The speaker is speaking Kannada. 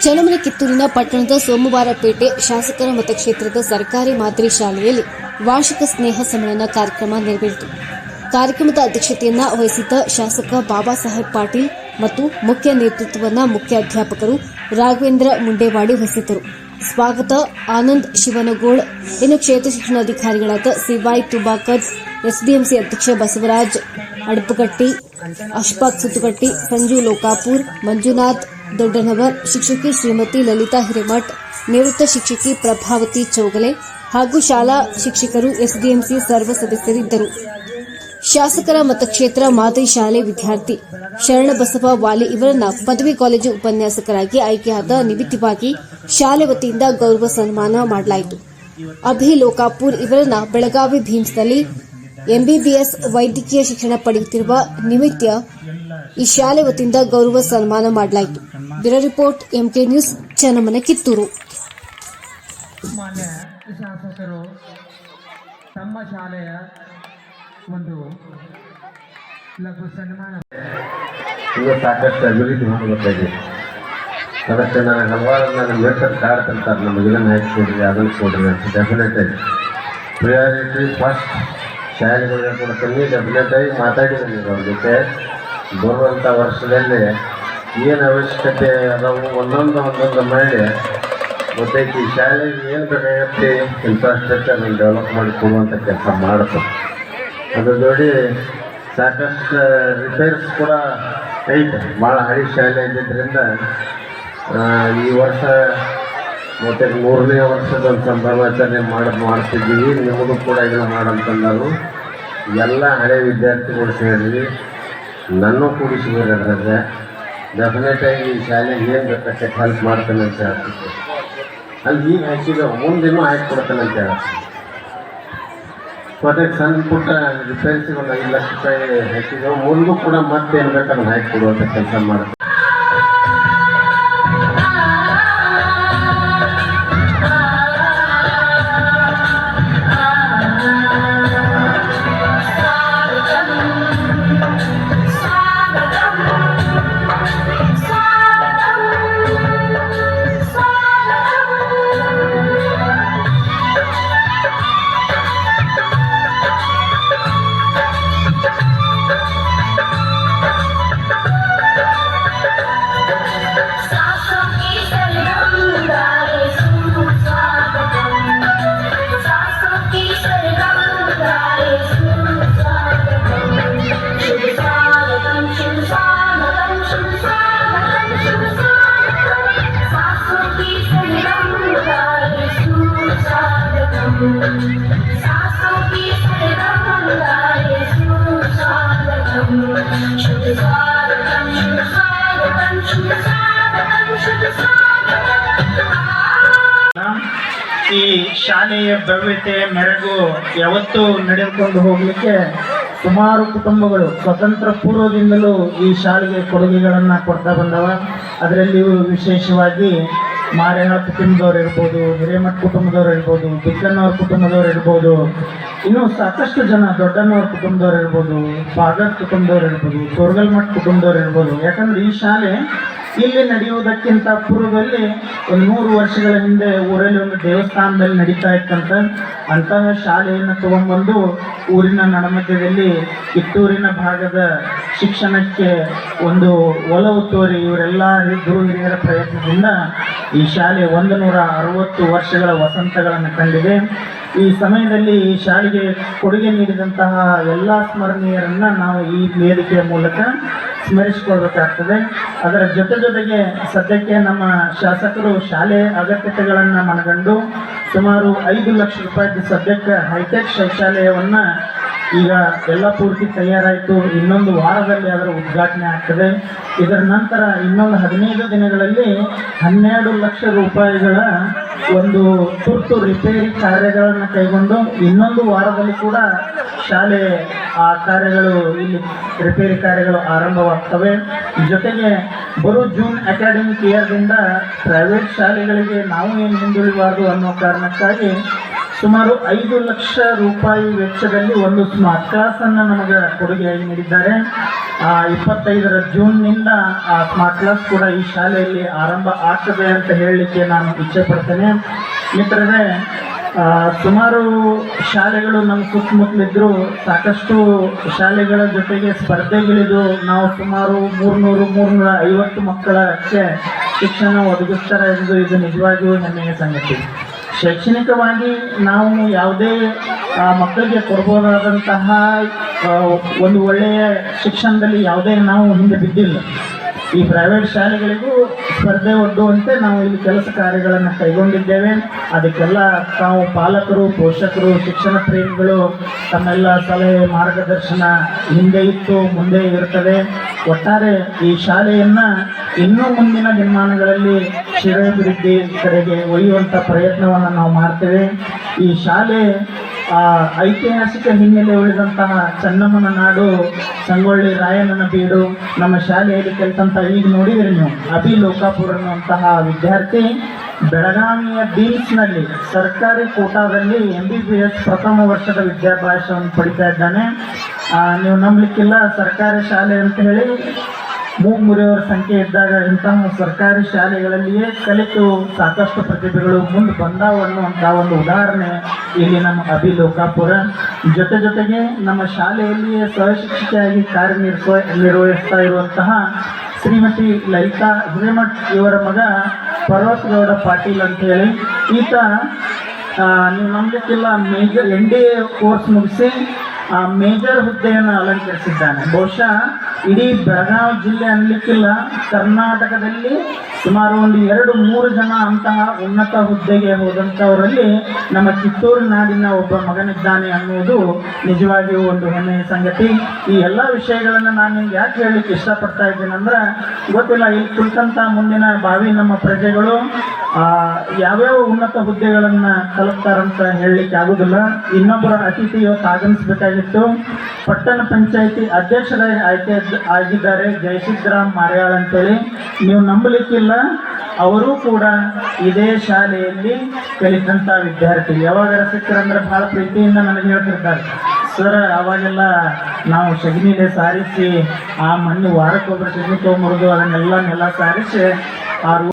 ಚನ್ನಮನೆ ಕಿತ್ತೂರಿನ ಪಟ್ಟಣದ ಸೋಮವಾರಪೇಟೆ ಶಾಸಕರ ಮತಕ್ಷೇತ್ರದ ಸರ್ಕಾರಿ ಮಾದರಿ ಶಾಲೆಯಲ್ಲಿ ವಾರ್ಷಿಕ ಸ್ನೇಹ ಸಮ್ಮೇಳನ ಕಾರ್ಯಕ್ರಮ ನೆರವೇರಿತು. ಕಾರ್ಯಕ್ರಮದ ಅಧ್ಯಕ್ಷತೆಯನ್ನು ವಹಿಸಿದ್ದ ಶಾಸಕ ಬಾಬಾ ಸಾಹೇಬ್ ಪಾಟೀಲ್ ಮತ್ತು ಮುಖ್ಯ ನೇತೃತ್ವವನ್ನ ಮುಖ್ಯ ಅಧ್ಯಾಪಕರು ರಾಘವೇಂದ್ರ ಮುಂಡೇವಾಡಿ ವಹಿಸಿದ್ದರು ಸ್ವಾಗತ. ಆನಂದ್ ಶಿವನಗೋಳ್, ಇನ್ನು ಕ್ಷೇತ್ರ ಶಿಕ್ಷಣಾಧಿಕಾರಿಗಳಾದ ಸಿವಾಯ್ ತುಬಾಕರ್, ಎಸ್ಡಿಎಂಸಿ ಅಧ್ಯಕ್ಷ ಬಸವರಾಜ್, ಅಡಪುಕಟ್ಟಿ ಅಶ್ಫಾಕ್ ಸುತ್ತುಗಟ್ಟಿ ಸಂಜು ಲೋಕಾಪುರ್, ಮಂಜುನಾಥ್, ದೊಡ್ಡನವರ್, ಶಿಕ್ಷಕಿ ಶ್ರೀಮತಿ ಲಲಿತಾ ಹಿರೇಮಠ್, ನಿವೃತ್ತ ಶಿಕ್ಷಕಿ ಪ್ರಭಾವತಿ ಚೌಗಲೆ ಹಾಗೂ ಶಾಲಾ ಶಿಕ್ಷಕರು ಎಸ್ಡಿಎಂಸಿ ಸರ್ವ ಸದಸ್ಯರಿದ್ದರು. ಶಾಸಕರ ಮತಕ್ಷೇತ್ರ ಮಾದರಿ ಶಾಲೆ ವಿದ್ಯಾರ್ಥಿ ಶರಣಬಸವ ವಾಲಿ ಇವರನ್ನ ಪದವಿ ಕಾಲೇಜು ಉಪನ್ಯಾಸಕರಾಗಿ ಆಯ್ಕೆಯಾದ ನಿಮಿತ್ತವಾಗಿ ಶಾಲೆ ವತಿಯಿಂದ ಗೌರವ ಸನ್ಮಾನ ಮಾಡಲಾಯಿತು. ಅಭಿ ಲೋಕಾಪುರ್ ಇವರನ್ನ ಬೆಳಗಾವಿ ಭೀಮ್ಸ್ನಲ್ಲಿ ಎಂಬಿಬಿಎಸ್ ವೈದ್ಯಕೀಯ ಶಿಕ್ಷಣ ಪಡೆಯುತ್ತಿರುವ ನಿಮಿತ್ತ ಈ ಶಾಲೆ ವತಿಯಿಂದ ಗೌರವ ಸನ್ಮಾನ ಮಾಡಲಾಯಿತು. Bureau report, MK news Channamane Kittur ಮಾನ್ಯ ಶಾಸಕರು, ತಮ್ಮ ಶಾಲೆಯ ಒಂದು ಲಘು ಸನ್ಮಾನ. ಸಾಕಷ್ಟು ಅಭಿವೃದ್ಧಿ ಮಾಡಬೇಕಾಗಿದೆ ಅದಕ್ಕೆ ನನಗೆ ಹಲವಾರು ನನ್ನ ಮೆಸೇಜ್ ಕಾಡ್ತಿರ್ತಾರೆ. ನಮಗೆ ಇದನ್ನು ಹಾಕಿಕೊಡ್ರಿ ಅದನ್ನು ಕೊಡ್ರಿ ಅಂತ ಡೆಫಿನೆಟ್ ಆಗಿ ಪ್ರಿಯಾರಿಟಿ ಫಸ್ಟ್ ಶಾಲೆಗಳಿಗೆ ಕೊಡ್ತೀನಿ ಡೆಫಿನೆಟ್ ಆಗಿ ಮಾತಾಡಿದ್ದೀನಿ ಅವ್ರ ಜೊತೆ. ಬರುವಂಥ ವರ್ಷದಲ್ಲಿ ಏನು ಅವಶ್ಯಕತೆ ಅದಾವು ಒಂದೊಂದು ಒಂದೊಂದು ಮಾಡಿ ಗೊತ್ತೈತಿ. ಈ ಶಾಲೆಗೆ ಏನು ಬೇಕಾಗತ್ತೆ ಇನ್ಫ್ರಾಸ್ಟ್ರಕ್ಚರ್ ಡೆವಲಪ್ ಮಾಡಿ ಕೊಡುವಂಥ ಕೆಲಸ ಮಾಡುತ್ತೆ ಅದ್ರ ಜೋಡಿ ಸಾಕಷ್ಟು ರಿಪೇರ್ಸ್ ಕೂಡ ಐತೆ. ಭಾಳ ಹಳಿ ಶಾಲೆ ಇದ್ದಿದ್ದರಿಂದ ಈ ವರ್ಷ ಮತ್ತೆ ಮೂರನೇ ವರ್ಷದ ಒಂದು ಸಂಭ್ರಮಾಚರಣೆ ಮಾಡಿ, ಮಾಡ್ತಿದ್ದೀವಿ. ನಿಮಗೂ ಕೂಡ ಇದನ್ನು ಮಾಡಂತಂದರು. ಎಲ್ಲ ಹಳೆ ವಿದ್ಯಾರ್ಥಿಗಳು ಸೇರಿ ನನ್ನೂ ಕೂಡ ಅದ್ರಾಗ ಡೆಫಿನೆಟಾಗಿ ಈ ಶಾಲೆಗೆ ಏನು ಬೇಕಾಗತ್ತೆ ಹೆಲ್ಪ್ ಮಾಡ್ತೇನೆ ಅಂತ ಹೇಳ್ತಿದ್ದೆ. ಅಲ್ಲಿ ಈಗ ಹಾಕಿದ ಮುಂದಿನೂ ಹಾಕಿ ಕೊಡ್ತೇನೆ ಅಂತ ಹೇಳ್ತೀನಿ ಕೊನೆಗೆ ಸಣ್ಣ ಪುಟ್ಟ ರಿಪೇರ್ಸಿಗೆ ಒಂದು ಐದು ಲಕ್ಷ ರೂಪಾಯಿ ಹಾಕಿದ್ರು ಮುಂದೂ ಕೂಡ ಮತ್ತೆ ಏನು ಬೇಕು ಹಾಕಿ ಕೊಡುವಂಥ ಕೆಲಸ ಮಾಡ್ತೀವಿ. ಈ ಶಾಲೆಯ ಭವ್ಯತೆ, ಮೆರಗು ಯಾವತ್ತೂ ನಡೆದುಕೊಂಡು ಹೋಗಲಿಕ್ಕೆ ಸುಮಾರು ಕುಟುಂಬಗಳು ಸ್ವತಂತ್ರ ಪೂರ್ವದಿಂದಲೂ ಈ ಶಾಲೆಗೆ ಕೊಡುಗೆಗಳನ್ನು ಕೊಡ್ತಾ ಬಂದವ. ಅದರಲ್ಲಿಯೂ ವಿಶೇಷವಾಗಿ ಮಾರೇಳ ಕುಟುಂಬದವ್ರು ಇರ್ಬೋದು, ಹಿರೇಮಠ ಕುಟುಂಬದವ್ರು ಇರ್ಬೋದು ಬಿಕ್ಕನ್ನವ್ರ ಕುಟುಂಬದವ್ರು ಇರ್ಬೋದು, ಇನ್ನೂ ಸಾಕಷ್ಟು ಜನ ದೊಡ್ಡನವ್ರ ಕುಟುಂಬದವ್ರು ಇರ್ಬೋದು ಬಾಗರ್ ಕುಟುಂಬದವ್ರು ಇರ್ಬೋದು ತೋರ್ಗಲ್ಮಠ ಕುಟುಂಬದವ್ರು ಇರ್ಬೋದು. ಯಾಕಂದ್ರೆ ಈ ಶಾಲೆ ಇಲ್ಲಿ ನಡೆಯುವುದಕ್ಕಿಂತ ಪೂರ್ವದಲ್ಲಿ ಒಂದು ನೂರು ವರ್ಷಗಳ ಹಿಂದೆ ಊರಲ್ಲಿ ಒಂದು ದೇವಸ್ಥಾನದಲ್ಲಿ ನಡೀತಾ ಇತ್ತಂತ, ಅಂತಹ ಶಾಲೆಯನ್ನು ತಗೊಂಡ್ಬಂದು ಊರಿನ ನಡಮಧ್ಯದಲ್ಲಿ ಕಿತ್ತೂರಿನ ಭಾಗದ ಶಿಕ್ಷಣಕ್ಕೆ ಒಂದು ಒಲವು ತೋರಿ ಇವರೆಲ್ಲ ಗುರು ಹಿರಿಯರ ಪ್ರಯತ್ನದಿಂದ ಈ ಶಾಲೆ ಒಂದು ನೂರ ಅರವತ್ತು ವರ್ಷಗಳ ವಸಂತಗಳನ್ನು ಕಂಡಿದೆ. ಈ ಸಮಯದಲ್ಲಿ ಈ ಶಾಲೆಗೆ ಕೊಡುಗೆ ನೀಡಿದಂತಹ ಎಲ್ಲ ಸ್ಮರಣೀಯರನ್ನ ನಾವು ಈ ವೇದಿಕೆಯ ಮೂಲಕ ಸ್ಮರಿಸಿಕೊಳ್ಬೇಕಾಗ್ತದೆ. ಅದರ ಜೊತೆ ಜೊತೆಗೆ ಸದ್ಯಕ್ಕೆ ನಮ್ಮ ಶಾಸಕರು ಶಾಲೆ ಅಗತ್ಯತೆಗಳನ್ನು ಮನಗಂಡು ಸುಮಾರು ಐದು ಲಕ್ಷ ರೂಪಾಯಿ ಸದ್ಯಕ್ಕೆ ಹೈಟೆಕ್ ಶೌಚಾಲಯವನ್ನು ಈಗ ಎಲ್ಲ ಪೂರ್ತಿ ತಯಾರಾಯಿತು. ಇನ್ನೊಂದು ವಾರದಲ್ಲಿ ಅದರ ಉದ್ಘಾಟನೆ ಆಗ್ತದೆ. ಇದರ ನಂತರ ಇನ್ನೊಂದು ಹದಿನೈದು ದಿನಗಳಲ್ಲಿ ಹನ್ನೆರಡು ಲಕ್ಷ ರೂಪಾಯಿಗಳ ಒಂದು ತುರ್ತು ರಿಪೇರಿ ಕಾರ್ಯಗಳನ್ನು ಕೈಗೊಂಡು ಇನ್ನೊಂದು ವಾರದಲ್ಲಿ ಕೂಡ ಶಾಲೆ ಆ ಕಾರ್ಯಗಳು ಇಲ್ಲಿ ರಿಪೇರಿ ಕಾರ್ಯಗಳು ಆರಂಭವಾಗ್ತವೆ. ಜೊತೆಗೆ ಬರೋ ಜೂನ್ ಅಕಾಡೆಮಿಕ್ ಇಯರ್ದಿಂದ ಪ್ರೈವೇಟ್ ಶಾಲೆಗಳಿಗೆ ನಾವು ಏನು ಹಿಂದುಳಿಬಾರ್ದು ಅನ್ನೋ ಕಾರಣಕ್ಕಾಗಿ ಸುಮಾರು ಐದು ಲಕ್ಷ ರೂಪಾಯಿ ವೆಚ್ಚದಲ್ಲಿ ಒಂದು ಸ್ಮಾರ್ಟ್ ಕ್ಲಾಸನ್ನು ನಮಗೆ ಕೊಡುಗೆಯಾಗಿ ನೀಡಿದ್ದಾರೆ. ಇಪ್ಪತ್ತೈದರ ಜೂನ್ನಿಂದ ಆ ಸ್ಮಾರ್ಟ್ ಕ್ಲಾಸ್ ಕೂಡ ಈ ಶಾಲೆಯಲ್ಲಿ ಆರಂಭ ಆಗ್ತದೆ ಅಂತ ಹೇಳಲಿಕ್ಕೆ ನಾನು ಇಚ್ಛೆ ಪಡ್ತೇನೆ ಮಿತ್ರರೇ ಸುಮಾರು ಶಾಲೆಗಳು ನಮ್ಮ ಸುತ್ತಮುತ್ತಲಿದ್ದರು ಸಾಕಷ್ಟು ಶಾಲೆಗಳ ಜೊತೆಗೆ ಸ್ಪರ್ಧೆಗಳಿದು ನಾವು ಸುಮಾರು ಮೂರ್ನೂರು, ಮೂರ್ನೂರ ಐವತ್ತು ಮಕ್ಕಳಕ್ಕೆ ಶಿಕ್ಷಣ ಒದಗಿಸ್ತಾರೆ ಎಂದು ಇದು ನಿಜವಾಗಿಯೂ ನಮಗೆ ಸಂಗತಿ. ಶೈಕ್ಷಣಿಕವಾಗಿ ನಾವು ಯಾವುದೇ ಮಕ್ಕಳಿಗೆ ಕೊಡ್ಬೋದಾದಂತಹ ಒಂದು ಒಳ್ಳೆಯ ಶಿಕ್ಷಣದಲ್ಲಿ ಯಾವುದೇ ನಾವು ಹಿಂದೆ ಬಿದ್ದಿಲ್ಲ. ಈ ಪ್ರೈವೇಟ್ ಶಾಲೆಗಳಿಗೂ ಸ್ಪರ್ಧೆ ಒಡ್ಡುವಂತೆ ನಾವು ಇಲ್ಲಿ ಕೆಲಸ ಕಾರ್ಯಗಳನ್ನು ಕೈಗೊಂಡಿದ್ದೇವೆ. ಅದಕ್ಕೆಲ್ಲ ತಾವು ಪಾಲಕರು, ಪೋಷಕರು, ಶಿಕ್ಷಣ ಪ್ರೇಮಿಗಳು ತಮ್ಮೆಲ್ಲ ಸಲಹೆ, ಮಾರ್ಗದರ್ಶನ ಹಿಂದೆ ಇತ್ತು, ಮುಂದೆ ಇರ್ತದೆ. ಒಟ್ಟಾರೆ ಈ ಶಾಲೆಯನ್ನ ಇನ್ನೂ ಮುಂದಿನ ದಿನಮಾನಗಳಲ್ಲಿ ಶಿರಾಭಿವೃದ್ಧಿ ಕಡೆಗೆ ಒಯ್ಯುವಂಥ ಪ್ರಯತ್ನವನ್ನು ನಾವು ಮಾಡ್ತೇವೆ. ಈ ಶಾಲೆ ಆ, ಐತಿಹಾಸಿಕ ಹಿನ್ನೆಲೆ ಉಳಿದಂತಹ ಚನ್ನಮ್ಮನ ನಾಡು ಸಂಗೊಳ್ಳಿ ರಾಯಣ್ಣನ ಬೀಡು ನಮ್ಮ ಶಾಲೆಯಲ್ಲಿ ಕಲಿತಂತ ಈಗ ನೋಡಿದ್ರಿ ನೀವು ಅಭಿ ಲೋಕಾಪುರ ಅನ್ನುವಂತಹ ವಿದ್ಯಾರ್ಥಿ ಬೆಳಗಾವಿಯ ಬೀನ್ಸ್ನಲ್ಲಿ ಸರ್ಕಾರಿ ಕೋಟಾದಲ್ಲಿ ಎಂ ಬಿ ಬಿ ಎಸ್ ಪ್ರಥಮ ವರ್ಷದ ವಿದ್ಯಾಭ್ಯಾಸವನ್ನು ಪಡಿತಾ ಇದ್ದಾನೆ. ನೀವು ನಂಬಲಿಕ್ಕಿಲ್ಲ ಸರ್ಕಾರಿ ಶಾಲೆ ಅಂತ ಹೇಳಿ ಮೂಗ್ ಮುರಿಯವರ ಸಂಖ್ಯೆ ಇದ್ದಾಗ ಇಂತಹ ಸರ್ಕಾರಿ ಶಾಲೆಗಳಲ್ಲಿಯೇ ಕಲಿತು ಸಾಕಷ್ಟು ಪ್ರತಿಭೆಗಳು ಮುಂದೆ ಬಂದಾವು ಅನ್ನುವಂಥ ಒಂದು ಉದಾಹರಣೆ ಇಲ್ಲಿ ನಮ್ಮ ಅಭಿ ಲೋಕಾಪುರ. ಜೊತೆ ಜೊತೆಗೆ ನಮ್ಮ ಶಾಲೆಯಲ್ಲಿಯೇ ಸಹಶಿಕ್ಷಕಿಯಾಗಿ ಕಾರ್ಯನಿರ್ವ ನಿರ್ವಹಿಸ್ತಾ ಇರುವಂತಹ ಶ್ರೀಮತಿ ಲಲಿತಾ ಹಿರೇಮಠ್ ಇವರ ಮಗ ಪರ್ವತಗೌಡ ಪಾಟೀಲ್ ಅಂತ ಹೇಳಿ. ಈತ ನೀವು ನಂಬಲಿಕ್ಕಿಲ್ಲ major N D A course ಮುಗಿಸಿ ಆ ಮೇಜರ್ ಹುದ್ದೆಯನ್ನು ಅಲಂಕರಿಸಿದ್ದಾನೆ. ಬಹುಶಃ ಇಡೀ ಬೆಳಗಾವಿ ಜಿಲ್ಲೆ ಅನ್ಲಿಕ್ಕಿಲ್ಲ ಕರ್ನಾಟಕದಲ್ಲಿ ಸುಮಾರು ಒಂದು ಎರಡು ಮೂರು ಜನ ಅಂತಹ ಉನ್ನತ ಹುದ್ದೆಗೆ ಹೋದಂಥವರಲ್ಲಿ ನಮ್ಮ ಕಿತ್ತೂರು ನಾಡಿನ ಒಬ್ಬ ಮಗನಿದ್ದಾನೆ ಅನ್ನುವುದು ನಿಜವಾಗಿಯೂ ಒಂದು ಹೆಮ್ಮೆಯ ಸಂಗತಿ. ಈ ಎಲ್ಲ ವಿಷಯಗಳನ್ನು ನಾನು ನಿಮ್ಗೆ ಯಾಕೆ ಹೇಳಲಿಕ್ಕೆ ಇಷ್ಟಪಡ್ತಾ ಇದ್ದೀನಿ ಅಂದ್ರೆ ಗೊತ್ತಿಲ್ಲ, ಇಲ್ಲಿ ಕುಳಿತಂಥ ಮುಂದಿನ ಬಾವಿ ನಮ್ಮ ಪ್ರಜೆಗಳು ಯಾವ್ಯಾವ ಉನ್ನತ ಹುದ್ದೆಗಳನ್ನ ತಲುಪ್ತಾರಂತ ಹೇಳಲಿಕ್ಕೆ ಆಗುದಿಲ್ಲ. ಇನ್ನೊಬ್ಬರ ಅತಿಥಿ ಇವತ್ತು ಆಗಮಿಸಬೇಕಾಗಿತ್ತು. ಪಟ್ಟಣ ಪಂಚಾಯಿತಿ ಅಧ್ಯಕ್ಷರಾಗಿ ಆಯ್ಕೆ ಆಗಿದ್ದಾರೆ ಜಯಸಿದ್ದರಾಮ್ ಮಾರ್ಯಾಳ್ ಅಂತೇಳಿ. ನೀವು ನಂಬಲಿಕ್ಕಿಲ್ಲ, ಅವರು ಕೂಡ ಇದೇ ಶಾಲೆಯಲ್ಲಿ ಕಲಿತಂತ ವಿದ್ಯಾರ್ಥಿ. ಯಾವಾಗ ಸಿಕ್ಕರಂದ್ರೆ ಬಹಳ ಪ್ರೀತಿಯಿಂದ ನನಗೆ ಹೇಳ್ತಿರ್ತಾರೆ. ಸರ್, ಅವಾಗೆಲ್ಲ ನಾವು ಸಗಣಿಲೆ ಸಾರಿಸಿ, ಆ ಮಣ್ಣು ವಾರಕ್ಕೊಬ್ಬರು ಸಗಣಿ ತೊಗೊಂಬರೋದು, ಅದನ್ನೆಲ್ಲ ನೆಲ ಸಾರಿಸಿ, ಆ